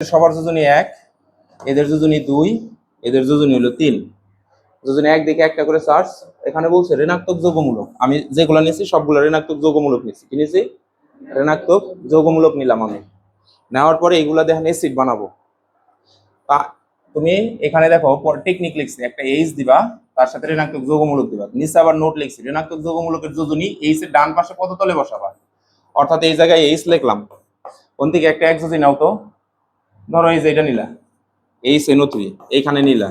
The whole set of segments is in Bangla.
সবার যোজনী এক, এদের যোজনী দুই, এদের যোজনী হলো তিন। যোজনী এক দিকে একটা করে চার্জ এখানে বলছে ঋণাত্মক যৌগমূলক। আমি যেগুলো নিয়েছি, সবগুলো ঋণাত্মক যৌগমূলক নিয়েছি। কি নিয়েছি? ঋণাত্মক যৌগমূলক নিলাম আমি। নেওয়ার পরে এগুলা দেখেন এসিড বানাবো। তা তুমি এখানে দেখো টেকনিক লিখছি। একটা এইচ দিবা, তার সাথে ঋণাত্মক যৌগমূলক দিবা। নিচে আবার নোট লিখছি, ঋণাত্মক যৌগমূলকের যোজনী এইচ এর ডান পাশে কত তলে বসাবা? অর্থাৎ এই জায়গায় এইচ লিখলাম। কোন থেকে একটা এক যোজনী নাও তো। ধরো এই যে এটা নিলা। এই সেনো থ্রি এইখানে নিলা।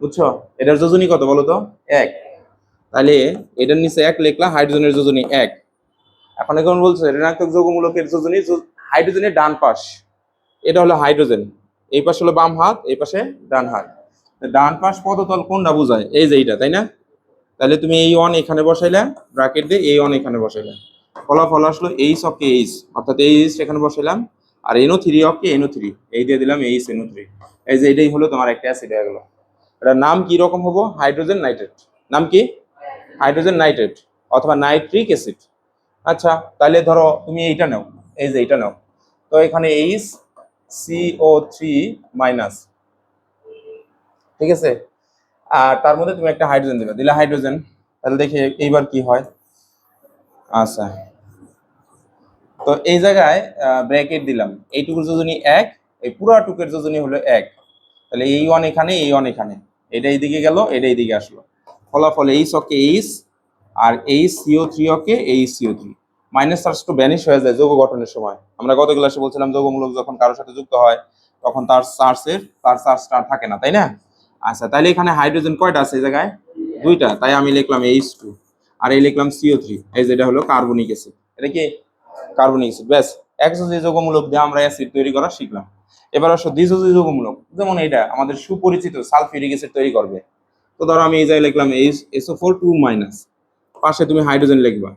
বুঝছ? এটার যোজনী কত বলো তো? এক। তাহলে এটার নিচে এক লিখলা হাইড্রোজেনের যোজনী এক। এখন এখন বলছে ঋণাত্মক যৌগমূলকের যোজনী হাইড্রোজেনের ডান পাশ। এটা হলো হাইড্রোজেন। এই পাশে হলো বাম হাত এই পাশে ডান হাত। ডান পাশ পদতল কোনটা বোঝায়? এই যে এইটা তাই না? তাহলে তুমি এই ওয়ান এখানে বসাইলে ব্র্যাকেট দিয়ে এই ওয়ান এখানে বসাইলে। ফলাফল আসলো এইচ অফকে এইচ অর্থাৎ এইচ এখানে বসাইলাম। আর এনো থ্রি অফকে এনো থ্রি। এই দিয়ে দিলাম এইচ এনো থ্রি। এই যে এটাই হলো তোমার একটা অ্যাসিড হয়ে গেলো। এটার নাম কি রকম হব? Hydrogen nitrate. নাম কি? হাইড্রোজেন নাইট্রেট অথবা নাইট্রিক অ্যাসিড। আচ্ছা তাহলে ধরো তুমি এইটা নাও। এই যে এইটা নাও। তো এখানে এইচ সিও থ্রি মাইনাস। ঠিক আছে? আর তার মধ্যে তুমি একটা হাইড্রোজেন দিবে। দিলে হাইড্রোজেন। তাহলে দেখি এইবার কি হয়। আচ্ছা। তো এই জায়গায় ব্র্যাকেট দিলাম। এইটুকুর যোজনী এক, এই পুরাটুকের যোজনী হলো এক। তাহলে এই ওয়ান এখানে, এই ওয়ান এখানে। এটা এইদিকে গেল, এটা এইদিকে আসলো। ফলাফল H okay H R H CO three okay H CO three minus charge to vanish হয়ে যায় যৌগ গঠনের সময়। আমরা গত ক্লাসে বলছিলাম যৌগমূলক যখন কারোর সাথে যুক্ত হয়, তখন তার চার্জের তার চার্জটা থাকে না, তাই না? আচ্ছা তাহলে এখানে হাইড্রোজেন কয়টা আছে এই জায়গায়? দুইটা। তাই আমি লিখলাম এইচ টু আর এই লিখলাম সিও থ্রি এই যেটা হলো কার্বনিক অ্যাসিড এটা কি কার্বনিক অ্যাসিড ব্যাস একযোজী যৌগমূলক দিয়ে আমরা অ্যাসিড তৈরি করা শিখলাম। এবার আসো দ্বিযোজী যৌগমূলক যেমন এটা আমাদের সুপরিচিত সালফিউরিক অ্যাসিড তৈরি করবে। তো ধরো আমি এই জায়গায় লিখলাম H SO four two minus পাশে তুমি হাইড্রোজেন লিখবা।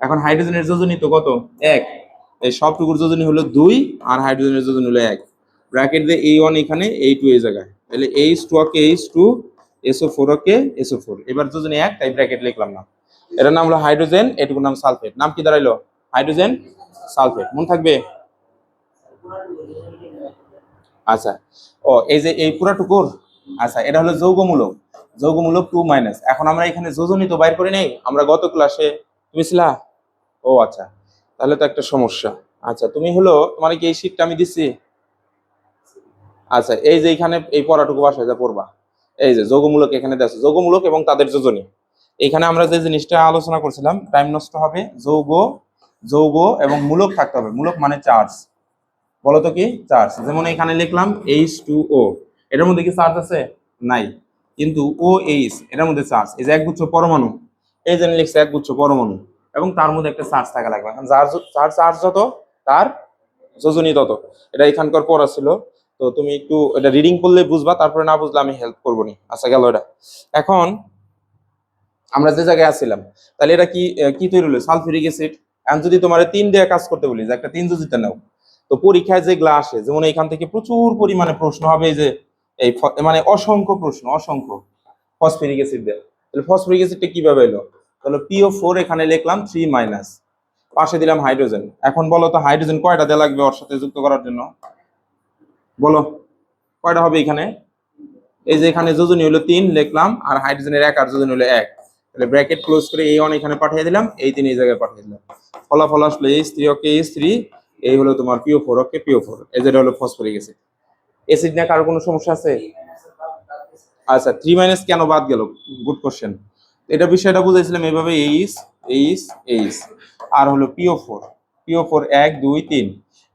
এখন হাইড্রোজেনের যোজনী তো কত? এক। এই সবটুকুর যোজনী হলো দুই, আর হাইড্রোজেনের যোজনী হলো এক। ব্র্যাকেট দিয়ে এই ওয়ান এখানে এই টু এই জায়গায়। তাহলে H two okay H two SO four okay SO four এবার যোজনী এক, তাই ব্র্যাকেট লিখলাম না। এটার নাম হলো হাইড্রোজেন এটুকুর নাম সালফেট নাম কি দাঁড়াইলো? হাইড্রোজেন সালফেট, মন থাকবে? আচ্ছা ও, এই যে এই পুরাটুকুর আচ্ছা এটা হলো যৌগমূলক যৌগমূলক টু মাইনাস। এখন আমরা এখানে যোজনী তো বাইর করি নাই, আমরা গত ক্লাসে, তুমি ছিলা? ও আচ্ছা তাহলে তো একটা সমস্যা। আচ্ছা তুমি হলো, তোমার কি এই শীটটা আমি দিচ্ছি আচ্ছা এই যে এখানে এই পড়াটুকু বাসায় যা পড়বা, এই যে যোগমূলক এখানে দেখো যোগমূলক এবং তাদের যোজনী। এখানে আমরা যে জিনিসটা আলোচনা করছিলাম টাইম নষ্ট হবে, যৌগ যৌগ এবং মূলক থাকতে হবে। মূলক মানে চার্জ বলো তো কি? চার্জ যেমন এখানে লিখলাম এইচ টু ও এটার মধ্যে কি চার্জ আছে? নাই। কিন্তু ও এইচ এটার মধ্যে চার্জ এই যে একগুচ্ছ পরমাণু। এই জন্য লিখছে একগুচ্ছ পরমাণু। এবং তার মধ্যে একটা চার্জ থাকা লাগবে। এখন যার চার্জ যত, তার যোজনী তত। এটা এখানকার পড়া ছিল তো তুমি একটু এটা রিডিং করলে বুঝবা, তারপরে না বুঝলে আমি হেল্প করব নি আচ্ছা গেল এটা। এখন আমরা যে জায়গায় আসছিলাম, তাহলে এটা কি কি তৈরি হলো? সালফিউরিক অ্যাসিড এখন যদি তোমার তিন দিয়ে কাজ করতে বলি, যে একটা তিন যোজিতে নাও, তো পরীক্ষায় যেগুলো আসে, যেমন এখান থেকে প্রচুর পরিমাণে প্রশ্ন হবে যে এই মানে অসংখ্য প্রশ্ন, অসংখ্য ফসফরিক অ্যাসিড দিয়ে। তাহলে ফসফরিক অ্যাসিডটা কীভাবে এলো? তাহলে পিও ফোর এখানে লিখলাম থ্রি মাইনাস পাশে দিলাম হাইড্রোজেন এখন বলো তো হাইড্রোজেন কয়টা দেওয়া লাগবে ওর সাথে যুক্ত করার জন্য? বলো, কয়টা হবে এখানে? এই যে এখানে যোজনী হলো তিন, লিখলাম, আর হাইড্রোজেনের এক, আর যোজনী হলো এক। তাহলে ব্র্যাকেট ক্লোজ করে এই ওয়ান এখানে পাঠিয়ে দিলাম এই তিন এই জায়গায় পাঠিয়ে দিলাম। ফলাফল আসলো H three okay H three এই হলো তোমার PO four okay PO four এই যেটা হলো ফসফরিক অ্যাসিড অ্যাসিড নিয়ে কারও কোনো সমস্যা আছে? আচ্ছা থ্রি মাইনাস কেন বাদ গেল? গুড কোশ্চেন এটা বিষয়টা বুঝাইছিলাম এইভাবে এইচ এইচ এইচ আর হলো পিও ফোর পিও ফোর এক, দুই, তিন।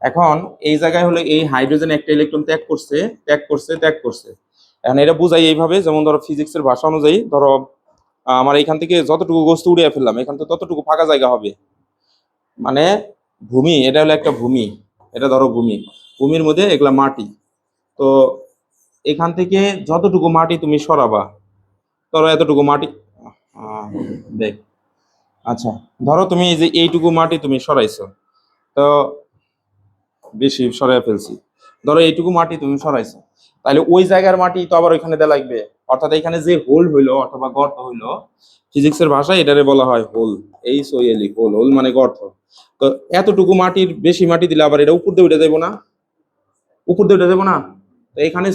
এখন এই জায়গায় হলো এই হাইড্রোজেন একটা ইলেকট্রন ত্যাগ করছে ত্যাগ করছে ত্যাগ করছে। এখন এটা বুঝাই এইভাবে, যেমন ধরো ফিজিক্সের ভাষা অনুযায়ী, ধরো আমার এখান থেকে যতটুকু বস্তু উড়িয়ে ফেললাম, এখান থেকে ততটুকু ফাঁকা জায়গা হবে। মানে ভূমি, এটা হলো একটা ভূমি, এটা ধরো ভূমি। ভূমির মধ্যে এগুলা মাটি। তো এখান থেকে যতটুকু মাটি তুমি সরাবা, ধরো এতটুকু মাটি দেখ। আচ্ছা ধরো তুমি এই যে এইটুকু মাটি তুমি সরাইছো, তো বেশি সরাই ফেলছি। ধরো এইটুকু মাটি তুমি সরাইছো। তাহলে ওই জায়গার মাটি তো আবার ওইখানে দেওয়া লাগবে। অর্থাৎ এখানে যে হোল হইল অথবা গর্ত হইল, ফিজিক্সের ভাষায় এটারে বলা হয় হোল। এই ও এল হোল। হোল মানে গর্ত। তো এতটুকু মাটির বেশি মাটি দিলে আবার এটা উপর দিয়ে উঠে যাব না? উপর দিয়ে উঠে দেবো না? তো এখানে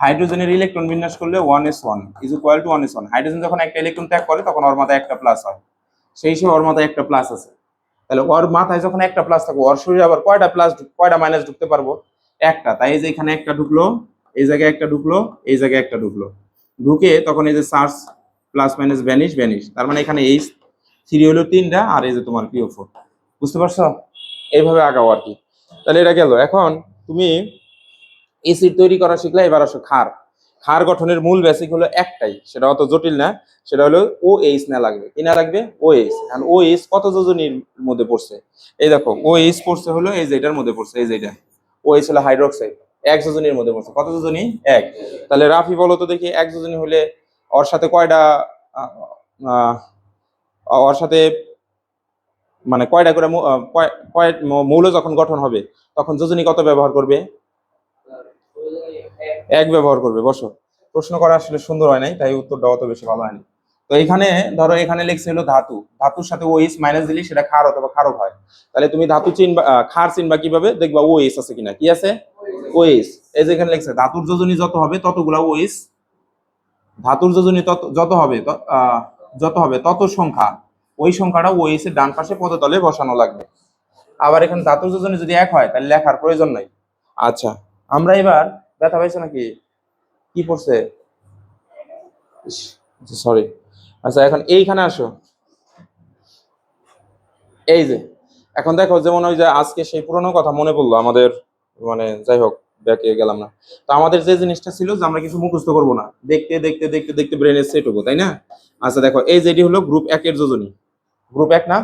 হাইড্রোজেনের ইলেকট্রন বিন্যাস করলে one S one is equal to one S one hydrogen যখন একটা ইলেকট্রন ত্যাগ করে, তখন ওর মাথায় একটা প্লাস হয়। সেই হিসেবে ওর মাথায় একটা প্লাস আছে। তাহলে ওর মাথায় যখন একটা প্লাস থাকবে ওর শরীরে আবার কয়টা প্লাস কয়টা মাইনাস ঢুকতে পারব? একটা। তাই এই যে এখানে একটা ঢুকলো, এই জায়গায় একটা ঢুকলো, এই জায়গায় একটা ঢুকলো। ঢুকে তখন এই যে charge plus minus vanish vanish. তার মানে এখানে এই থ্রি হলো তিনটা, আর এই যে তোমার পিও ফোর বুঝতে পারছ? এইভাবে আগাও আর কি। তাহলে এটা গেল। এখন তুমি এসিড তৈরি করা শিখলে, এবার আসো ক্ষার। ক্ষার গঠনের মূল বেসিক হলো একটাই। সেটা অত জটিল না। সেটা হলো ও এইচ না লাগবে। কি না লাগবে? ও এইচ কারণ ও এইচ কত যোজনীর মধ্যে পড়ছে? এই দেখো ও এইচ পড়ছে হলো এই যে এটার মধ্যে পড়ছে, এই যে এটা ও এইচ হলো হাইড্রোক্সাইড এক যোজনীর মধ্যে পড়ছে। কত যোজনী? এক। তাহলে রাফি বলো তো দেখি, এক যোজনী হলে ওর সাথে কয়টা ওর সাথে মানে কয়টা করে কয় মৌল যখন গঠন হবে, তখন যোজনী কত ব্যবহার করবে? এক ব্যবহার করবে, বসো। প্রশ্ন করা আসলে সুন্দর হয় নাই, তাই উত্তরটা অত বেশি ভালো হয়নি। তো এখানে ধরো এখানে লিখছে হলো ধাতু। ধাতুর সাথে ওইস মাইনাস দিলে সেটা খার অথবা ক্ষারক হয়। তাহলে তুমি ধাতু চিনবা খার চিনবা কীভাবে? দেখবা ওইস আছে কিনা। কি আছে? ওইস এই যে এখানে লিখছে, ধাতুর যোজনী যত হবে ততগুলা ওইস ধাতুর যোজনী তত, যত হবে যত হবে তত সংখ্যা। ওই সংখ্যাটা ওইস এর ডান পাশে পদতলে বসানো লাগবে। আবার এখানে ধাতুর যোজনী যদি এক হয়, তাহলে লেখার প্রয়োজন নাই। আচ্ছা আমরা এবার ব্যথা পাইছো নাকি? কি পড়ছে? সরি আচ্ছা এখন এইখানে আসো। এই যে, এখন দেখো যেমন ওই যে আজকে সেই পুরনো কথা মনে পড়ল আমাদের মানে যাই হোক, ব্যাকে গেলাম না। তো আমাদের যে জিনিসটা ছিল যে আমরা কিছু মুখস্থ করব না। দেখতে দেখতে দেখতে দেখতে ব্রেনে সেট হব, তাই না? আচ্ছা দেখো, এই যেটি হলো গ্রুপ একের যোজনী। গ্রুপ এক না?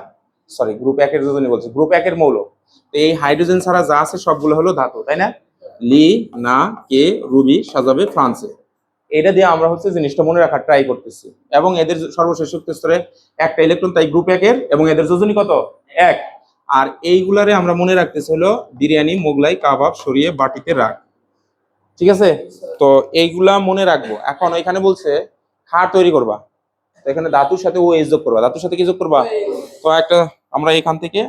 সরি গ্রুপ একের যোজনী বলছি। গ্রুপ একের মৌল। তো এই হাইড্রোজেন ছাড়া যা আছে সবগুলো হলো ধাতু, তাই না? লি, না, কে, রুবি, সাজাবে, ফ্রান্সে। এটা দিয়ে আমরা হচ্ছে জিনিসটা মনে রাখার ট্রাই করতেছি। এবং এদের সর্বশেষ শক্তি স্তরে একটা ইলেকট্রন তাই গ্রুপ একের এবং এদের যোজনী কত? এক। আর এইগুলারে আমরা মনে রাখতেছি হলো বিরিয়ানি, মোগলাই, কাবাব, সরিয়ে বাটিতে রাখ। ঠিক আছে? তো এইগুলা মনে রাখব। এখন এখানে বলছে খার তৈরি করবা। এখানে ধাতুর সাথে ও এস যোগ করবা। ধাতুর সাথে কি যোগ করবা? তো একটা আমরা এখান থেকে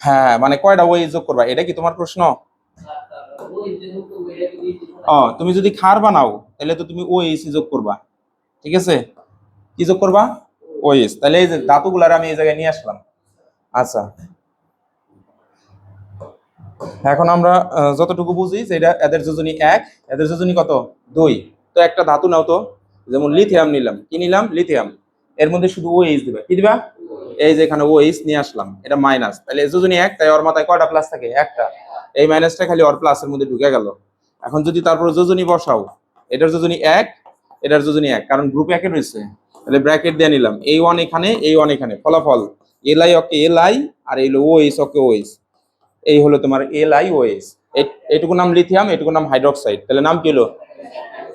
হ্যাঁ মানে কয়টা ও এস যোগ করবা? এটা কি তোমার প্রশ্ন? তুমি যদি খার বানাও, তাহলে তো তুমি ও এস যোগ করবা। ঠিক আছে? কি যোগ করবা? ও এস তাহলে এই যে ধাতুগুলার আমি এই জায়গায় নিয়ে আসলাম। আচ্ছা। এখন আমরা যতটুকু বুঝি যে এটা এদের যোজনী এক, এদের যোজনী কত? দুই। তো একটা ধাতু নাও তো। যেমন লিথিয়াম নিলাম। কি নিলাম? লিথিয়াম। এর মধ্যে শুধু ও এইচ দিবে। কি দিবা? এই যে এখানে ও এইচ নিয়ে আসলাম। এটা মাইনাস। তাহলে যোজনী এক, তাই ওর মাথায় কয়টা প্লাস থাকে? একটা। এই মাইনাসটা খালি ওর প্লাসের মধ্যে ঢুকে গেল। এখন যদি তারপর যোজনী বসাও, এটার যোজনী এক, এটার যোজনী এক, কারণ গ্রুপ একে রয়েছে। তাহলে ব্র্যাকেট দিয়ে নিলাম। এই ওয়ান এখানে, এই ওয়ান এখানে। ফলাফল L I okay L I আর এই ও এইচ ওকে ও এইচ এই হলো তোমার এল আই ও এস এইটুকু নাম লিথিয়াম এইটুকু নাম হাইড্রোক্সাইড তাহলে নাম কি হলো?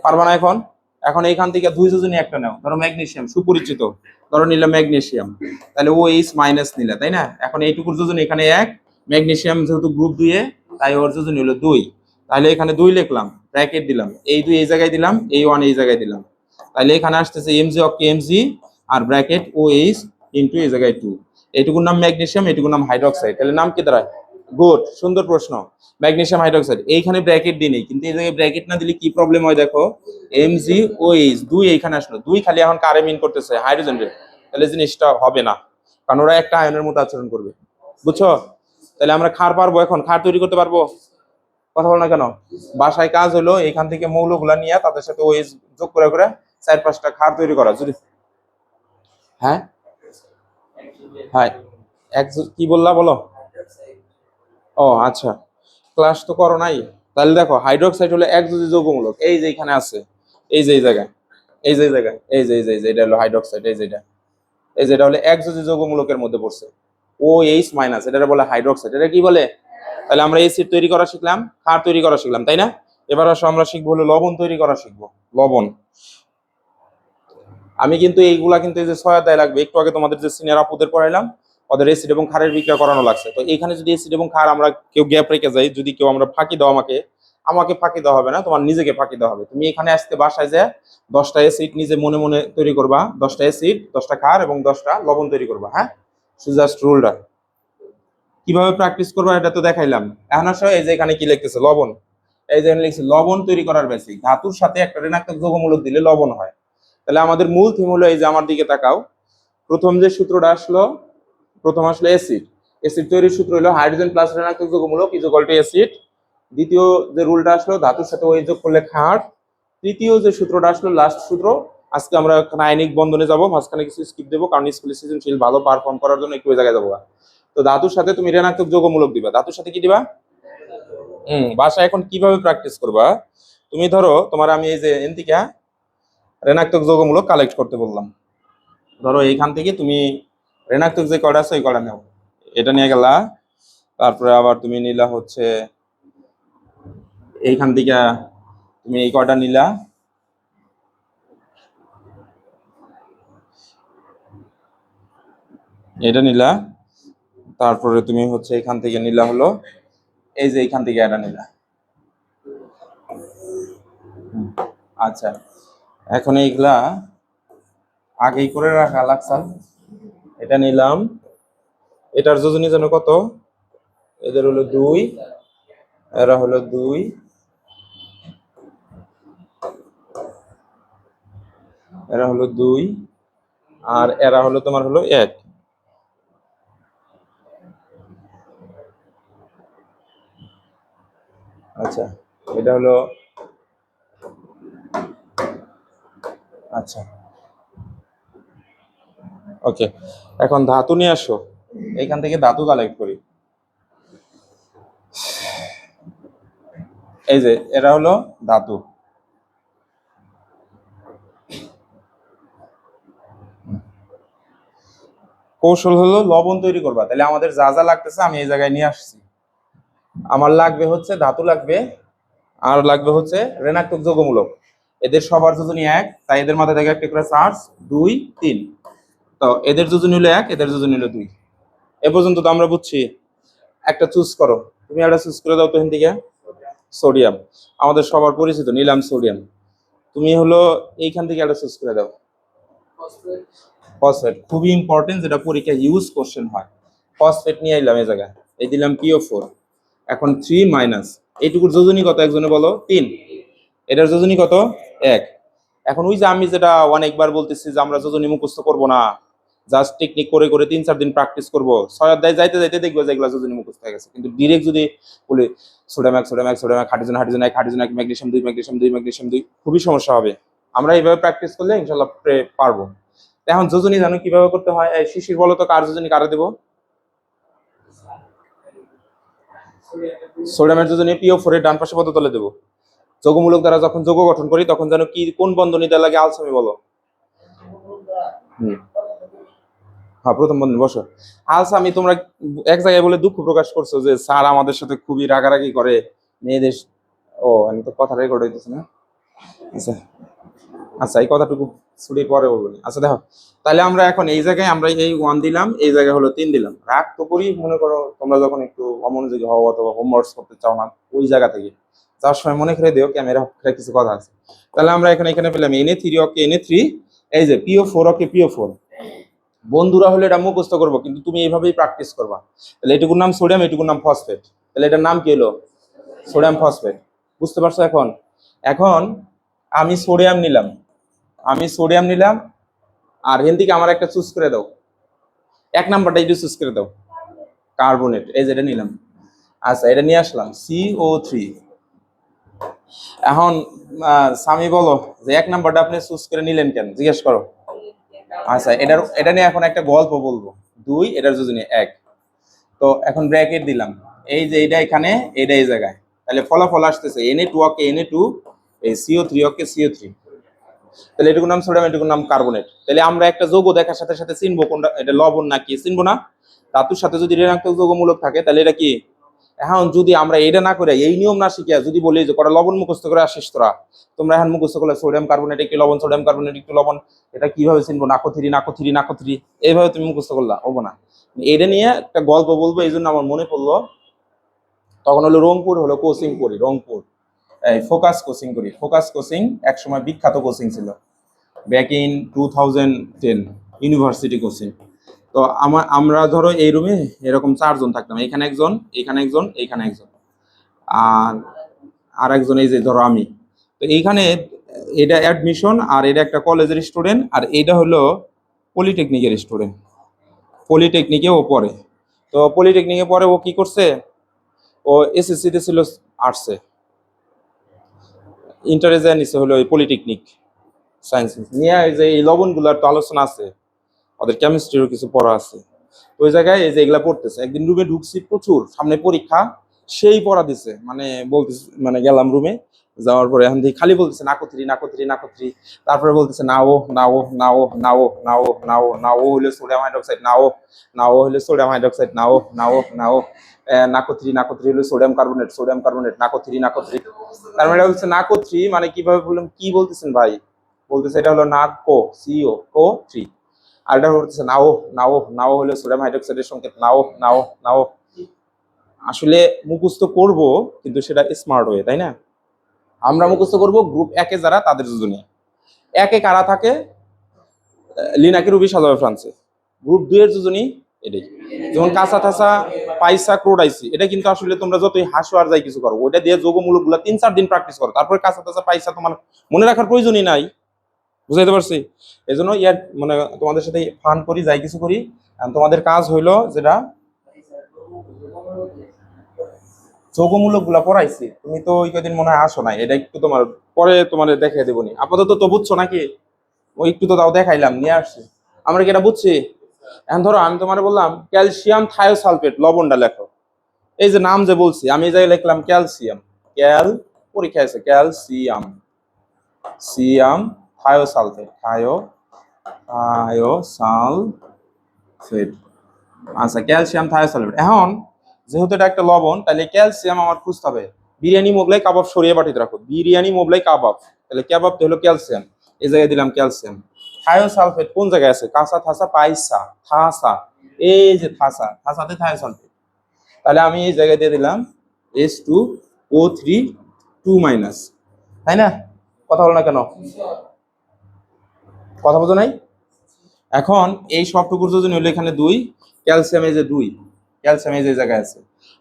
পারবা না এখন? এখন এইখান থেকে দুই যোজনী একটা নাও। ধরো ম্যাগনেসিয়াম সুপরিচিত। ধরো নিলাম ম্যাগনেসিয়াম তাহলে ও এইচ মাইনাস নিলে, তাই না? এখন এইটুকুর যোজন এখানে এক ম্যাগনেসিয়াম যেহেতু গ্রুপ দুইয়ে তাই ওর হলো দুই। তাহলে এখানে দুই লিখলাম ব্র্যাকেট দিলাম। এই দুই এই জায়গায় দিলাম, এই ওয়ান এই জায়গায় দিলাম। তাহলে এখানে আসতেছে এমজি অফ এমজি আর ব্র্যাকেট ও এইচ ইন্টু এই জায়গায় টু এইটুকুর নাম ম্যাগনেসিয়াম এইটুকুর নাম হাইড্রোক্সাইড তাহলে নাম কি দাঁড়ায়? গুড সুন্দর প্রশ্ন। ম্যাগনেসিয়াম হাইড্রোক্সাইড এইখানে ব্র্যাকেট দিই কিন্তু এই জায়গায় ব্র্যাকেট না দিলে কি প্রবলেম হয় দেখো? এমজি ও এইচ দুই এইখানে আসলো। দুই খালি এখন কারে মিন করতেছে? হাইড্রোজেন তাহলে জিনিসটা হবে না। কারণ ওরা একটা আয়নের মতো আচরণ করবে। বুঝছ? তাহলে আমরা খার পারব এখন, খার তৈরি করতে পারব? কথা বল না কেন? বাসায় কাজ হলো, এখান থেকে মৌলগুলা নিয়ে তাদের সাথে ওএস যোগ করে করে চার পাঁচটা খার তৈরি করা, যদি হ্যাঁ? হ্যাঁ এক কি বললা বলো? ও আচ্ছা। ক্লাস তো করো নাই। তাহলে দেখো হাইড্রোক্সাইড হলো এক যদি যৌগমূলক, এই যে এখানে আছে, এই যে এই জায়গায়, এই যে এই জায়গায়, এই যে এই যে এটা হলো হাইড্রোক্সাইড এই যেটা এই যেটা হলো এক যদি যৌগমূলকের মধ্যে পড়ছে। ও এইচ মাইনাস এটা বলে হাইড্রোক্সাইড, এটা কি বলে? তাহলে আমরা এসিড তৈরি করা শিখলাম ক্ষার তৈরি করা শিখলাম, তাই না? এবার আমরা শিখব হলো লবণ তৈরি করা শিখব, লবণ। আমি কিন্তু এইগুলা কিন্তু এই যে সহায়তায় লাগবে, একটু আগে তোমাদের যে সিনিয়র আপুদের পড়াইলাম, ওদের এসিড এবং ক্ষারের বিক্রিয়া করানো লাগছে। তো এখানে যদি এসিড এবং ক্ষার আমরা কেউ গ্যাপ রেখে যাই, যদি কেউ আমরা ফাঁকি দাও আমাকে আমাকে ফাঁকি দেওয়া হবে না, তোমার নিজেকে ফাঁকি দেওয়া হবে। তুমি এখানে আসতে বাসায় যে দশটা এসিড নিজে মনে মনে তৈরি করবা, দশটা এসিড দশটা ক্ষার এবং দশটা লবণ তৈরি করবা হ্যাঁ? জাস্ট রুলটা কীভাবে প্র্যাকটিস করব এটা তো দেখাইলাম। এখন আসো, এই যে এখানে কি লিখতেছে? লবণ। এই যে লিখছে, লবণ তৈরি করার বেসিক ধাতুর সাথে একটা ঋণাত্মক যোগমূলক দিলে লবণ হয়। তাহলে আমাদের মূল থিম হলো এই যে আমার দিকে তাকাও। প্রথম যে সূত্রটা আসলো, প্রথম আসলো অ্যাসিড অ্যাসিড তৈরির সূত্র হলো হাইড্রোজেন প্লাস ঋণাত্মক যোগমূলক ইজোকল টু অ্যাসিড দ্বিতীয় যে রুলটা আসলো, ধাতুর সাথে ওই যোগ করলে ক্ষার। তৃতীয় যে সূত্রটা আসলো লাস্ট সূত্র আজকে আমরা এখানে আইনিক বন্ধনে যাব, মাঝখানে কিছু স্কিপ দেবো, কারণ স্কুলের সৃজনশীল ভালো পারফর্ম করার জন্য একটু জায়গায় যাব তো ধাতুর সাথে তুমি ঋণাত্মক যোগমূলক দিবা। ধাতুর সাথে কি দিবা? হুম বাসা এখন কীভাবে প্র্যাকটিস করবা? তুমি ধরো, তোমার আমি এই যে এনতিকা, ঋণাত্মক যোগমূলক কালেক্ট করতে বললাম। ধরো এইখান থেকে তুমি ঋণাত্মক যে কয়টা আছে, ওই কয়টা নেও। এটা নিয়ে গেলা, তারপরে আবার তুমি নিলা হচ্ছে, এইখান থেকে তুমি এই কয়টা নিলা। এটা নিলা। তারপরে তুমি হচ্ছে এখান থেকে নিলা হলো। এই যে এইখান থেকে এটা নিলা। আচ্ছা। এখন এইগুলা আগেই করে রাখা লাগসাল এটা নিলাম। এটার যোজনী যেন কত? এদের হলো দুই, এরা হলো দুই। এরা হলো দুই, আর এরা হলো তোমার হলো এক আচ্ছা এটা হলো আচ্ছা। ওকে, এখন ধাতু নিয়ে আসো। এইখান থেকে ধাতু কালেক্ট করি। এই যে এরা হলো ধাতু। কৌশল হলো লবণ তৈরি করবা। তাহলে আমাদের যা যা লাগতেছে আমি এই জায়গায় নিয়ে আসছি। আমার লাগবে হচ্ছে, ধাতু লাগবে আর লাগবে হচ্ছে ঋণাত্মক যোগমূলক। এদের সবার যোজনী এক, তাই এদের মাথায় থাকে একটা করে চার্জ দুই, তিন। তো এদের যোজনী হলো এক, এদের যোজনী হলো দুই। এ পর্যন্ত তো আমরা বুঝছি, একটা চুজ করো। তুমি একটা চুজ করে দাও তো থেকে। সোডিয়াম আমাদের সবার পরিচিত, নিলাম সোডিয়াম তুমি হলো এইখান থেকে একটা চুজ করে দাও। ফসফেট খুবই ইম্পর্টেন্ট যেটা পরীক্ষায় ইউজ কোশ্চেন হয়। ফসফেট নিয়ে এলাম এই জায়গায়। এই দিলাম পিও ফোর এখন থ্রি মাইনাস এইটুকুর যোজনী কত? একজনে বলো। তিন। এটার যোজনী কত? এক। এখন ওই যে আমি যেটা অনেকবার বলতেছি যে আমরা যোজনী মুখস্থ করব না জাস্ট টেকনিক করে করে তিন, চার দিন প্র্যাকটিস করব। ছয় অধ্যায় যাইতে যাইতে দেখব যে এগুলো যোজনী মুখস্থ হয়ে গেছে। কিন্তু ডিরেক্ট যদি বলি সোডিয়াম এক সোডিয়াম এক সোডিয়াম এক হাইড্রোজেন হাইড্রোজেন এক এক ম্যাগনেশিয়াম দুই ম্যাগনেশিয়াম দুই ম্যাগনেশিয়াম দুই, খুবই সমস্যা হবে। আমরা এইভাবে প্র্যাকটিস করলে ইনশাল্লাহ পারব। এখন যোজনী জানো কীভাবে করতে হয়? শিশির বলো তো কার যোজনী, কারে দেবো? সোডিয়ামের যোজনী পিও ফোরের ডান পাশে পদতলে দেবো। যোগমূলক দ্বারা যখন যোগ গঠন করি, তখন যেন কি, কোন বন্ধনী দেওয়া লাগে আলসামি বলো? হ্যাঁ প্রথম বন্ধনী, বসো। আলসামি, তোমরা এক জায়গায় বলে দুঃখ প্রকাশ করছ যে স্যার আমাদের সাথে খুবই রাগারাগি করে, মেয়েদের ও, আমি তো কথা রেকর্ড হইতেছে না। আচ্ছা। আচ্ছা এই কথাটুকু ছুটির পরে বলব নি। আচ্ছা দেখো, তাহলে আমরা এখন এই জায়গায় আমরা এই ওয়ান দিলাম, এই জায়গায় হলো তিন দিলাম। রাগ তো করি, মনে করো তোমরা যখন একটু অমনোযোগী হও অথবা হোমওয়ার্ক করতে চাও না, ওই জায়গা থেকে। যাওয়ার সময় মনে করে দিও ক্যামেরা কিছু কথা আছে। তাহলে আমরা এখানে এখানে পেলাম এনে থ্রি ওকে এনে থ্রি এই যে পিও ফোর ওকে পিও ফোর বন্ধুরা হলে এটা মুখস্থ করব, কিন্তু তুমি এইভাবেই প্র্যাকটিস করবা। তাহলে এটুকুর নাম সোডিয়াম এটুকুর নাম ফসফেট তাহলে এটার নাম কি হলো? সোডিয়াম ফসফেট বুঝতে পারছ এখন? এখন আমি সোডিয়াম নিলাম। আমি সোডিয়াম নিলাম, আর হেন আমার একটা চুজ করে দাও। এক নাম্বারটা একটু চুজ করে দাও। কার্বনেট এই যেটা নিলাম। আচ্ছা এটা নিয়ে আসলাম সিও থ্রি এখন স্বামী বলো যে এক নাম্বারটা আপনি চুজ করে নিলেন কেন? জিজ্ঞেস করো। আচ্ছা এটার, এটা নিয়ে এখন একটা গল্প বলব। দুই, এটার যোজনী এক। তো এখন ব্র্যাকেট দিলাম। এই যে এটা এখানে, এটা এই জায়গায়। তাহলে ফলাফল আসতেছে NA two okay NA two এই CO three okay CO three তাহলে এটুকুর নাম সোডিয়াম, এটুকুর নাম কার্বনেট। তাহলে আমরা একটা যৌগ দেখার সাথে সাথে চিনবো কোনটা, এটা লবণ না কি চিনবো না? ধাতুর সাথে যদি ঋণাত্মক যৌগমূলক থাকে, তাহলে এটা কি? এখন যদি আমরা এটা না করে, এই নিয়ম না শিখিয়া যদি বলি যে কটা লবণ মুখস্থ করে আসিস তোরা, তোমরা এখন মুখস্থ করলে সোডিয়াম কার্বনেট একটি লবণ, সোডিয়াম কার্বনেট একটু লবণ, এটা কীভাবে চিনবো? নাকথিরি নাকথিরি নাকথিরি, এইভাবে তুমি মুখস্থ করলা হব না। এটা নিয়ে একটা গল্প বলব, এই জন্য আমার মনে পড়ল, তখন হলো রংপুর, হলো কোচিং করি রংপুর। ফোকাস কোচিং করি। ফোকাস কোচিং এক সময় বিখ্যাত কোচিং ছিল। Back in two thousand ten university coaching তো আমার আমরা ধরো এই রুমে এরকম চারজন থাকতাম। এখানে একজন এখানে একজন এখানে একজন। আর আর একজন এই যে ধরো আমি। তো এইখানে এটা অ্যাডমিশন আর এটা একটা কলেজের স্টুডেন্ট আর এটা হলো পলিটেকনিকের স্টুডেন্ট পলিটেকনিকে ও পড়ে। তো পলিটেকনিকে পরে ও কি করছে? ও এসএসসিতে ছিল আর্টসে ইন্টারে যায় নিচে হলো ওই পলিটেকনিক সায়েন্স নিয়ে যে এই লবণগুলোর তো আলোচনা আছে, ওদের কেমিস্ট্রিরও কিছু পড়া আছে। ওই জায়গায় এই যে এগুলা পড়তেছে, একদিন রুমে ঢুকছি প্রচুর, সামনে পরীক্ষা, সেই পড়া দিছে মানে বলতেছে মানে গেলাম রুমে যাওয়ার পরে এখন খালি বলতেছে নাকত্রি নাকত্রি নাকত্রি তারপরে বলতেছে নাও নাও নাও নাও নাও নাও নাও হলে সোডিয়াম হাইড্রোক্সাইড নাও নাও হলে সোডিয়াম হাইড্রোক্সাইড নাও নাও নাও নাকত্রি নাকত্রি হলে সোডিয়াম কার্বনেট সোডিয়াম কার্বনেট নাকত্রি নাকত্রি তার মানে হচ্ছে নাকত্রি মানে কীভাবে বললাম কি বলতেছেন ভাই বলতেছে এটা হলো নাক সিও কো থ্রি আর এটা বলতেছে নাও নাও নাও হলে সোডিয়াম হাইড্রোক্সাইডের সংকেত নাও নাও নাও আসলে মুখস্থ করব কিন্তু সেটা স্মার্ট হয়ে তাই না আমরা মুখস্থ করব গ্রুপ একে যারা তাদের দুজনে। একে কারা থাকে? লিনাকে রুবি সাজাবে ফ্রান্সে। গ্রুপ দুই এর দুজনই এটাই। যেমন কাঁচা টাসা পাইসা, ক্রোডাইসি, এটা কিন্তু আসলে তোমরা যতই হাসো আর যাই কিছু করো, ওইটা দিয়ে যোগমূলকগুলা তিন চার দিন প্র্যাকটিস করো। তারপরে কাঁচা টাসা পাইসা তোমার মনে রাখার প্রয়োজনই নাই। বুঝাইতে পারছি? এই জন্য ইয়ার মানে তোমাদের সাথে ফান করি, যাই কিছু করি। তোমাদের কাজ হইল যেটা যোগমূলকগুলা পড়াইছি, তুমি তো ওই কদিন মনে হয় আসো নাই, এটা একটু তোমার পরে তোমার দেখাই দেবনি। আপাতত তো বুঝছ নাকি? ওই একটু তো তাও দেখাইলাম, নিয়ে আসছি। আমরা কি এটা বুঝছি? এখন ধরো আমি তোমার বললাম, ক্যালসিয়াম থায়োসালফেট, লবণটা লেখো। এই যে নাম যে বলছি, আমি জায়গায় লিখলাম ক্যালসিয়াম, ক্যাল, পরীক্ষা আছে, ক্যালসিয়াম। সিয়াম, থায়োসালফেট, থায়ো, থায়োসালফেট। আচ্ছা ক্যালসিয়াম, থায়োসালফেট। এখন যেহেতু এটা একটা লবণ, তাহলে ক্যালসিয়াম আমার খুঁজতে হবে। বিরিয়ানি মোগলাই কাবাব সরিয়ে পাঠিয়ে রাখো। বিরিয়ানি মোগলাই কাবাব, তাহলে কাবাব হলো ক্যালসিয়াম। এই জায়গায় দিলাম ক্যালসিয়াম। থায়োসালফেট কোন জায়গায় আছে? কাঁচা থাসা, পাইসা, থাসা। এই যে থাসা, থাসাতে থায়োসালফেট। তাহলে আমি এই জায়গায় দিয়ে দিলাম S two O three two minus তাই না? কথা বলো না কেন? কথা বোঝো নাই? এখন এই সবটুকুর যদি হলো এখানে দুই, ক্যালসিয়াম এই যে দুই। ক্যালসিয়াম এই যে জায়গায় আছে।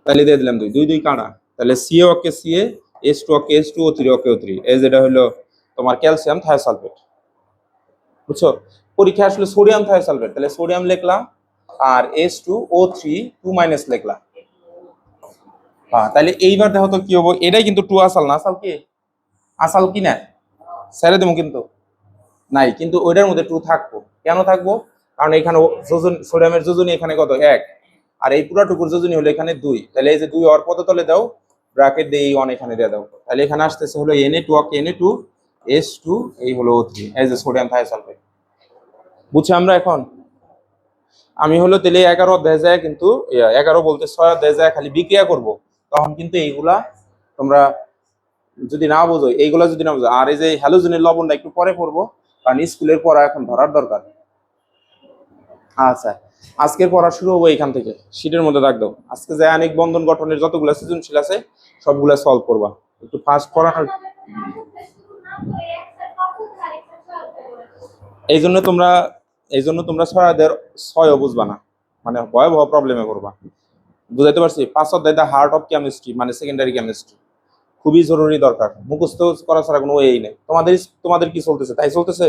তাহলে দিয়ে দিলাম দুই। দুই দুই কাঁড়া। তাহলে CA okay CA S two okay S two O three okay O three এই যেটা হলো তোমার ক্যালসিয়াম থায়োসালফেট বুঝছ? পরীক্ষা আসলে সোডিয়াম থায়োসালফেট তাহলে সোডিয়াম লিখলাম আর S two O three two minus লিখলাম। হ্যাঁ তাহলে এইবার দেখো তো কি হব? এটাই কিন্তু টু আসাল না? আসাল কি? আসাল কি না? ছেড়ে দেবো কিন্তু। নাই, কিন্তু ওইটার মধ্যে টু থাকব। কেন থাকব? কারণ এখানে সোডিয়ামের যোজনী এখানে কত? এক। আর এই পুরাটুকুর যোজনী হলো এখানে দুই। তাহলে এই যে দুই অর পদ তলে দাও ব্র্যাকেট দিয়ে এই ওয়ান এখানে দিয়ে দাও। তাহলে এখানে আসতেছে হলো NA two okay NA two S two এই হলো ও থ্রি এই যে সোডিয়াম থায়োসালফেট বুঝছি আমরা এখন? আমি হলো তেলে এগারো অধ্যায় যায় কিন্তু এগারো বলতে ছয় অধ্যায় যায় খালি বিক্রিয়া করব। তখন কিন্তু এইগুলা তোমরা যদি না বোঝো, এইগুলা যদি না বোঝো, আর এই যে হ্যালোজেনের লবণটা একটু পরে পড়ব কারণ স্কুলের পড়া এখন ধরার দরকার। আচ্ছা। আজকের পড়া শুরু হব এখান থেকে। শীটের মধ্যে দাও। আজকে যে অনেক বন্ধন গঠনের যতগুলো সৃজনশীল আছে, সবগুলা সলভ করবা। একটু ফাস্ট পড়ানোর এই জন্য তোমরা এই জন্য তোমরা ছয়াদের ছয়ও বুঝবা না। মানে ভয়াবহ প্রবলেমে করবা বুঝাইতে পারছি? পাঁচ অধ্যায় দ্য হার্ট অফ কেমিস্ট্রি মানে সেকেন্ডারি কেমিস্ট্রি খুবই জরুরি দরকার। মুখস্থ করা ছাড়া কোনো ওয়েই নেই। তোমাদের তোমাদের কি চলতেছে? তাই চলতেছে?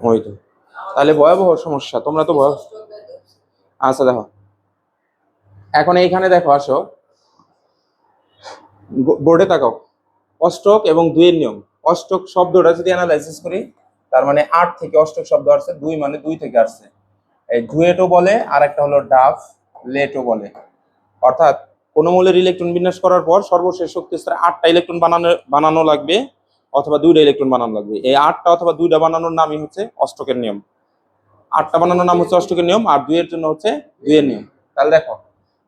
ওই তো। তাহলে ভয়াবহ সমস্যা, তোমরা তো ভয় আচ্ছা দেখো। এখন এইখানে দেখো, আসো। বোর্ডে তাকাও। অষ্টক এবং দুইয়ের নিয়ম। অষ্টক শব্দটা যদি অ্যানালাইসিস করি, তার মানে আট থেকে অষ্টক শব্দ আসছে, দুই মানে দুই থেকে আসছে। এই ডুয়েটও বলে আর একটা হলো ডাফ লেটও বলে। অর্থাৎ কোনো মূলের ইলেকট্রন বিন্যাস করার পর সর্বশেষ শক্তি স্তরে আটটা ইলেকট্রন বানানো বানানো লাগবে। অথবা দুইটা ইলেকট্রন বানানো লাগবে। এই আটটা অথবা দুইটা বানানোর নামই হচ্ছে অষ্টকের নিয়ম। আটটা বানানোর নাম হচ্ছে অষ্টকের নিয়ম, আর দুইয়ের জন্য হচ্ছে দুইয়ের নিয়ম। তাহলে দেখো,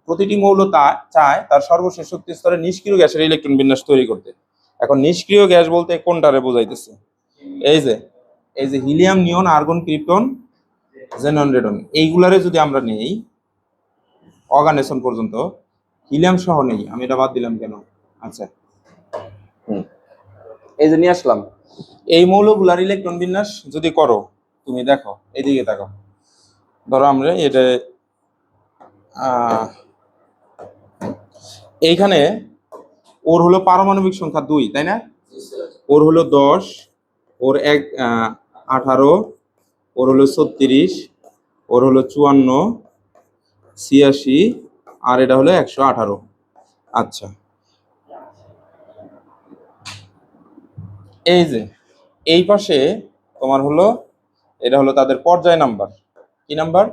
প্রতিটি মৌল তা চায় তার সর্বশেষ শক্তি স্তরে নিষ্ক্রিয় গ্যাসের ইলেকট্রন বিন্যাস তৈরি করতে। এখন নিষ্ক্রিয় গ্যাস বলতে কোনটারে বোঝাইতেছে? এই যে এই যে helium neon, argon, krypton xenon radon এইগুলারে যদি আমরা নেই অর্গানেশন পর্যন্ত, হিলিয়াম সহ নেই, আমি এটা বাদ দিলাম কেন? আচ্ছা। হুম। এই যে নিয়ে আসলাম। এই মৌলগুলার ইলেকট্রন বিন্যাস যদি করো, তুমি দেখো, এইদিকে দেখো। ধরো আমরা এটা এইখানে ওর হলো পারমাণবিক সংখ্যা দুই, তাই না? ওর হলো দশ, ওর এক আঠারো, ওর হলো ছত্রিশ, ওর হলো চুয়ান্ন, ছিয়াশি, আর এটা হলো একশো আঠারো। আচ্ছা। এই যে, এই পাশে তোমার হলো, এটা হলো তাদের পর্যায় নাম্বার। কি নাম্বার?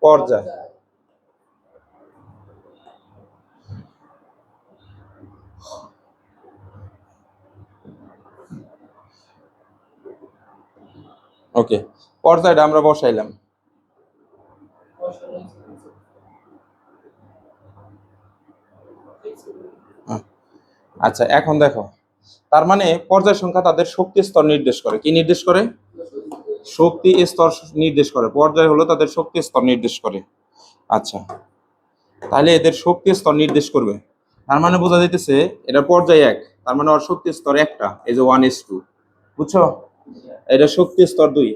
পর্যায়। ওকে, পর্যায়টা আমরা বসাইলাম। আচ্ছা এখন দেখো। তার মানে পর্যায় সংখ্যা তাদের শক্তি স্তর নির্দেশ করে। কি নির্দেশ করে? শক্তি স্তর নির্দেশ করে। পর্যায় হলো তাদের শক্তি স্তর নির্দেশ করে। আচ্ছা। তাহলে এদের শক্তি স্তর নির্দেশ করবে। তার মানে বোঝা যাইতেছে এটা পর্যায় এক। তার মানে ওর শক্তি স্তর একটা, এই যে ওয়ান এস টু বুঝছ? এটা শক্তি স্তর দুই।